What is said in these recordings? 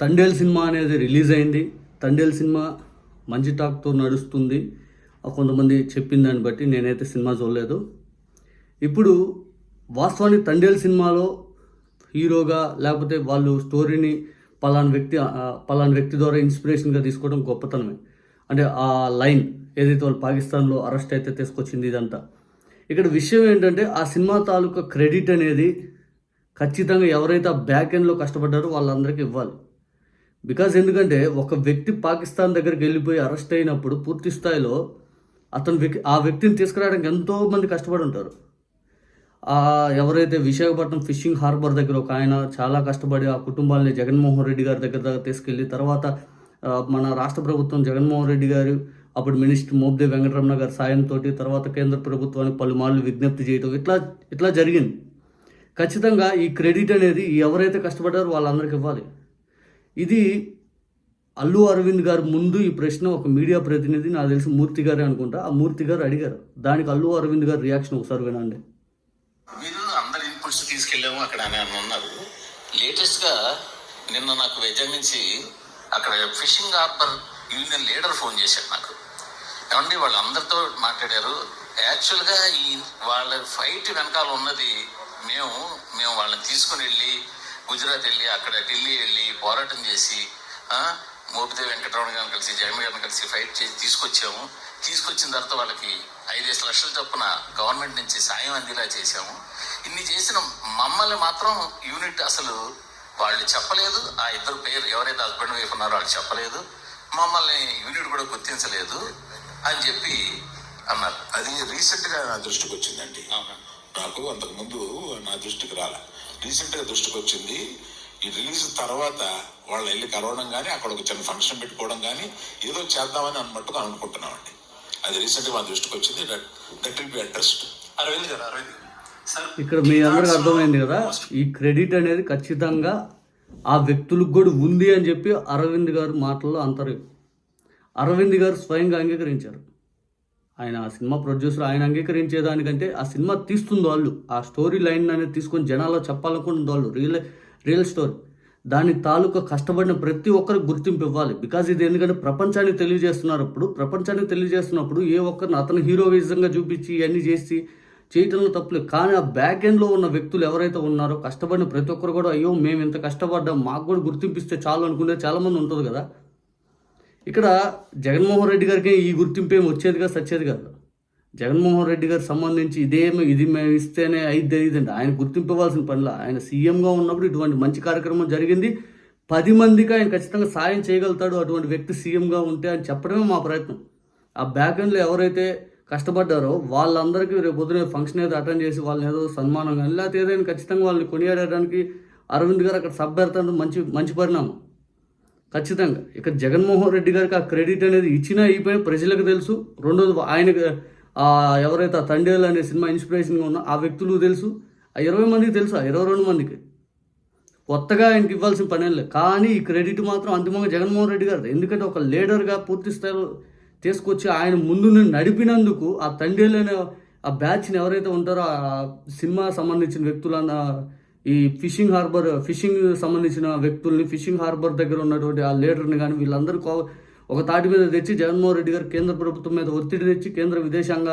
Thandel cinema అనేది release అయింది. Thandel cinema మంచి టాక్తో నడుస్తుంది. కొంతమంది చెప్పిన దాన్ని బట్టి నేనైతే సినిమా చూడలేదు. ఇప్పుడు వాస్తవానికి తండేల్ సినిమాలో హీరోగా లేకపోతే వాళ్ళు స్టోరీని పలానా వ్యక్తి ఆ, పలానా వ్యక్తి ద్వారా ఇన్స్పిరేషన్గా తీసుకోవడం గొప్పతనమే. అంటే ఆ లైన్ ఏదైతే వాళ్ళు పాకిస్తాన్లో అరెస్ట్ అయితే తీసుకొచ్చింది ఇదంతా. ఇక్కడ విషయం ఏంటంటే ఆ సినిమా తాలూకా క్రెడిట్ అనేది ఖచ్చితంగా ఎవరైతే ఆ బ్యాక్ ఎండ్లో కష్టపడ్డారో వాళ్ళందరికీ ఇవ్వాలి. బికాజ్ ఎందుకంటే ఒక వ్యక్తి పాకిస్తాన్ దగ్గరికి వెళ్ళిపోయి అరెస్ట్ అయినప్పుడు పూర్తి స్థాయిలో అతను వ్యక్తి ఆ వ్యక్తిని తీసుకురావడానికి ఎంతోమంది కష్టపడి ఉంటారు ఎవరైతే విశాఖపట్నం ఫిషింగ్ హార్బర్ దగ్గర ఒక ఆయన చాలా కష్టపడి ఆ కుటుంబాలని జగన్మోహన్ రెడ్డి గారి దగ్గర తీసుకెళ్ళి తర్వాత మన రాష్ట్ర ప్రభుత్వం జగన్మోహన్ రెడ్డి గారు అప్పుడు మినిస్టర్ మోబ్దే వెంకటరమణ గారి సాయంతో తర్వాత కేంద్ర ప్రభుత్వానికి పలుమార్లు విజ్ఞప్తి చేయటం ఇట్లా ఇట్లా జరిగింది. ఖచ్చితంగా ఈ క్రెడిట్ అనేది ఎవరైతే కష్టపడ్డారో వాళ్ళందరికీ ఇవ్వాలి. ఇది అల్లు అరవింద్ గారు ముందు ఈ ప్రశ్న ఒక మీడియా ప్రతినిధి నాకు తెలిసి మూర్తి గారే అనుకుంటా. ఆ మూర్తి గారు అడిగారు. దానికి అల్లు అరవింద్ గారు రియాక్షన్ ఒకసారి వినండి. మీరు అందరి ఇన్పుట్స్ తీసుకెళ్ళాము అక్కడ అని అని లేటెస్ట్గా నిన్న నాకు వైజాగ్ నుంచి అక్కడ fishing harbour union leader phone చేశారు నాకు. ఏమండి వాళ్ళందరితో మాట్లాడారు. యాక్చువల్గా ఈ వాళ్ళ ఫైట్ వెనకాల ఉన్నది మేము మేము వాళ్ళని తీసుకుని వెళ్ళి గుజరాత్ వెళ్ళి అక్కడ ఢిల్లీ వెళ్ళి పోరాటం చేసి ఆ, మోపితే వెంకటరమణ గారిని కలిసి జగన్ గారిని కలిసి ఫైట్ చేసి తీసుకొచ్చాము. తీసుకొచ్చిన తర్వాత వాళ్ళకి ఐదేసి లక్షల చొప్పున గవర్నమెంట్ నుంచి సాయం అందేలా చేశాము. ఇన్ని చేసిన మమ్మల్ని మాత్రం యూనిట్ అసలు వాళ్ళు చెప్పలేదు. ఆ ఇద్దరు పేరు ఎవరైతే హస్బెండ్ వైఫ్ ఉన్నారో వాళ్ళు చెప్పలేదు. మమ్మల్ని యూనిట్ కూడా గుర్తించలేదు అని చెప్పి అన్నారు. అది రీసెంట్గా నా దృష్టికి వచ్చిందండి. నాకు అంతకు ముందు నా దృష్టికి రాల. రీసెంట్గా దృష్టికి వచ్చింది. ఈ రిలీజ్ తర్వాత వాళ్ళు వెళ్ళి కలవడం కానీ అక్కడ ఒక చిన్న ఫంక్షన్ పెట్టుకోవడం కానీ ఏదో చేద్దామని అన్నట్టుగా అనుకుంటున్నామండి. అది రీసెంట్గా మా దృష్టికి వచ్చింది. That will be addressed. Arvind గారు అరవింద్. సార్ ఇక్కడ మీ అందరికి అర్థమైంది కదా ఈ క్రెడిట్ అనేది ఖచ్చితంగా ఆ వ్యక్తులకు కూడా ఉంది అని చెప్పి అరవింద్ గారు మాటల్లో అంతరు. అరవింద్ గారు స్వయంగా అంగీకరించారు. ఆయన ఆ సినిమా ప్రొడ్యూసర్ ఆయన అంగీకరించేదానికంటే ఆ సినిమా తీస్తుంది వాళ్ళు. ఆ స్టోరీ లైన్ అనేది తీసుకొని జనాల్లో చెప్పాలనుకుంటుంది వాళ్ళు. Real real story. దానికి తాలూకా కష్టపడిన ప్రతి ఒక్కరికి గుర్తింపు ఇవ్వాలి. బికాజ్ ఇది ఎందుకంటే ప్రపంచానికి తెలియజేస్తున్నప్పుడు ప్రపంచానికి తెలియజేస్తున్నప్పుడు ఏ ఒక్కరిని అతను హీరోయిజంగా చూపించి ఇవన్నీ చేసి చేయటంలో తప్పులేదు కానీ ఆ బ్యాక్ ఎండ్లో ఉన్న వ్యక్తులు ఎవరైతే ఉన్నారో కష్టపడిన ప్రతి ఒక్కరు కూడా అయ్యో మేము ఇంత కష్టపడ్డాం మాకు కూడా గుర్తింపిస్తే చాలు అనుకునే చాలామంది ఉంటుంది కదా. ఇక్కడ జగన్మోహన్ రెడ్డి గారికి ఈ గుర్తింపు ఏమి వచ్చేదిగా సచ్చేది కాదు. జగన్మోహన్ రెడ్డి గారికి సంబంధించి ఇదేమి ఇది మేము ఇస్తేనే అయితే ఇదండి ఆయన గుర్తింపు ఇవ్వాల్సిన పనిలా. ఆయన సీఎంగా ఉన్నప్పుడు ఇటువంటి మంచి కార్యక్రమం జరిగింది. పది మందికి ఆయన ఖచ్చితంగా సాయం చేయగలుగుతాడు అటువంటి వ్యక్తి సీఎంగా ఉంటే అని చెప్పడమే మా ప్రయత్నం. ఆ బ్యాక్ ఎండ్లో ఎవరైతే కష్టపడ్డారో వాళ్ళందరికీ రేపు పొద్దున ఫంక్షన్ ఏదో అటెండ్ చేసి వాళ్ళని ఏదో సన్మానం కానీ లేకపోతే ఏదైనా ఖచ్చితంగా వాళ్ళని కొనియాడడానికి అరవింద్ గారు అక్కడ సబ్ మంచి మంచి పరిణామం. ఖచ్చితంగా. ఇక జగన్మోహన్ రెడ్డి గారికి ఆ క్రెడిట్ అనేది ఇచ్చినా అయిపోయిన ప్రజలకు తెలుసు. రెండోది ఆయనకి ఎవరైతే ఆ తండేలు అనే సినిమా ఇన్స్పిరేషన్గా ఉన్నా ఆ వ్యక్తులు తెలుసు. ఆ ఇరవై మందికి తెలుసు ఆ ఇరవై రెండు మందికి. కొత్తగా ఆయనకి ఇవ్వాల్సిన పని లేదు. కానీ ఈ క్రెడిట్ మాత్రం అంతిమంగా జగన్మోహన్ రెడ్డి గారు ఎందుకంటే ఒక లీడర్గా పూర్తి స్థాయిలో తీసుకొచ్చి ఆయన ముందు నుండి నడిపినందుకు ఆ తండేలు అనే ఆ బ్యాచ్ని ఎవరైతే ఉంటారో ఆ సినిమా సంబంధించిన వ్యక్తులన్న ఈ ఫిషింగ్ హార్బర్ ఫిషింగ్ సంబంధించిన వ్యక్తుల్ని ఫిషింగ్ హార్బర్ దగ్గర ఉన్నటువంటి ఆ లీడర్ని కానీ వీళ్ళందరూ ఒక తాటి మీద తెచ్చి జగన్మోహన్ రెడ్డి గారు కేంద్ర ప్రభుత్వం మీద ఒత్తిడి తెచ్చి కేంద్ర విదేశాంగ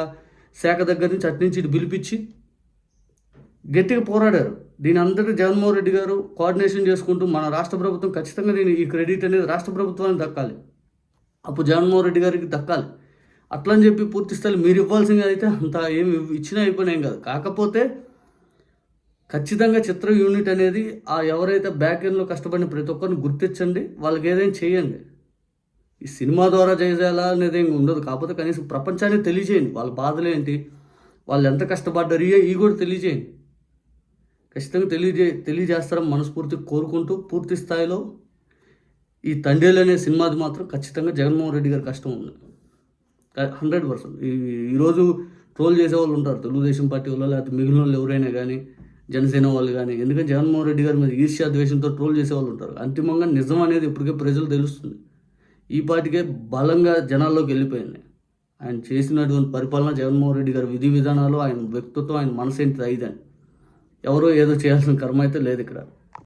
శాఖ దగ్గర నుంచి అట్నుంచి ఇటు పిలిపించి గట్టిగా పోరాడారు. దీని అందరికీ జగన్మోహన్ రెడ్డి గారు కోఆర్డినేషన్ చేసుకుంటూ మన రాష్ట్ర ప్రభుత్వం ఖచ్చితంగా దీని ఈ క్రెడిట్ అనేది రాష్ట్ర ప్రభుత్వానికి దక్కాలి. అప్పుడు జగన్మోహన్ రెడ్డి గారికి దక్కాలి. అట్లా అని చెప్పి పూర్తి స్థాయి మీరు ఇవ్వాల్సింది అయితే అంత ఏమి ఇచ్చినా అయిపోయినాయి కాదు. కాకపోతే ఖచ్చితంగా చిత్ర యూనిట్ అనేది ఆ ఎవరైతే బ్యాక్ ఎండ్లో కష్టపడిన ప్రతి ఒక్కరిని గుర్తించండి వాళ్ళకి ఏదైనా చేయండి. ఈ సినిమా ద్వారా చేసేలా అనేది ఏమి ఉండదు. కాకపోతే కనీసం ప్రపంచానికి తెలియజేయండి. వాళ్ళ బాధలు ఏంటి? వాళ్ళు ఎంత కష్టపడ్డారు? ఇవి ఇవి కూడా తెలియజేయండి. ఖచ్చితంగా తెలియజే తెలియజేస్తారని మనస్ఫూర్తి కోరుకుంటూ పూర్తి స్థాయిలో ఈ తండ్రిలు అనే సినిమాది మాత్రం ఖచ్చితంగా జగన్మోహన్ రెడ్డి గారి కష్టం ఉంది. Hundred percent. ఈ ఈరోజు ట్రోల్ చేసే వాళ్ళు ఉంటారు. తెలుగుదేశం పార్టీ వాళ్ళు లేకపోతే మిగిలిన వాళ్ళు ఎవరైనా కానీ జనసేన వాళ్ళు కానీ ఎందుకంటే జగన్మోహన్ రెడ్డి గారి మీద ఈర్ష్యా ద్వేషంతో ట్రోల్ చేసే వాళ్ళు ఉంటారు. అంతిమంగా నిజం అనేది ఇప్పటికే ప్రజలు తెలుస్తుంది. ఈ పాటికే బలంగా జనాల్లోకి వెళ్ళిపోయింది. ఆయన చేసినటువంటి పరిపాలన జగన్మోహన్ రెడ్డి గారి విధి విధానాలు ఆయన వ్యక్తిత్వం ఆయన మనసు ఏంటి ఐదని ఎవరో ఏదో చేయాల్సిన కర్మ అయితే లేదు ఇక్కడ.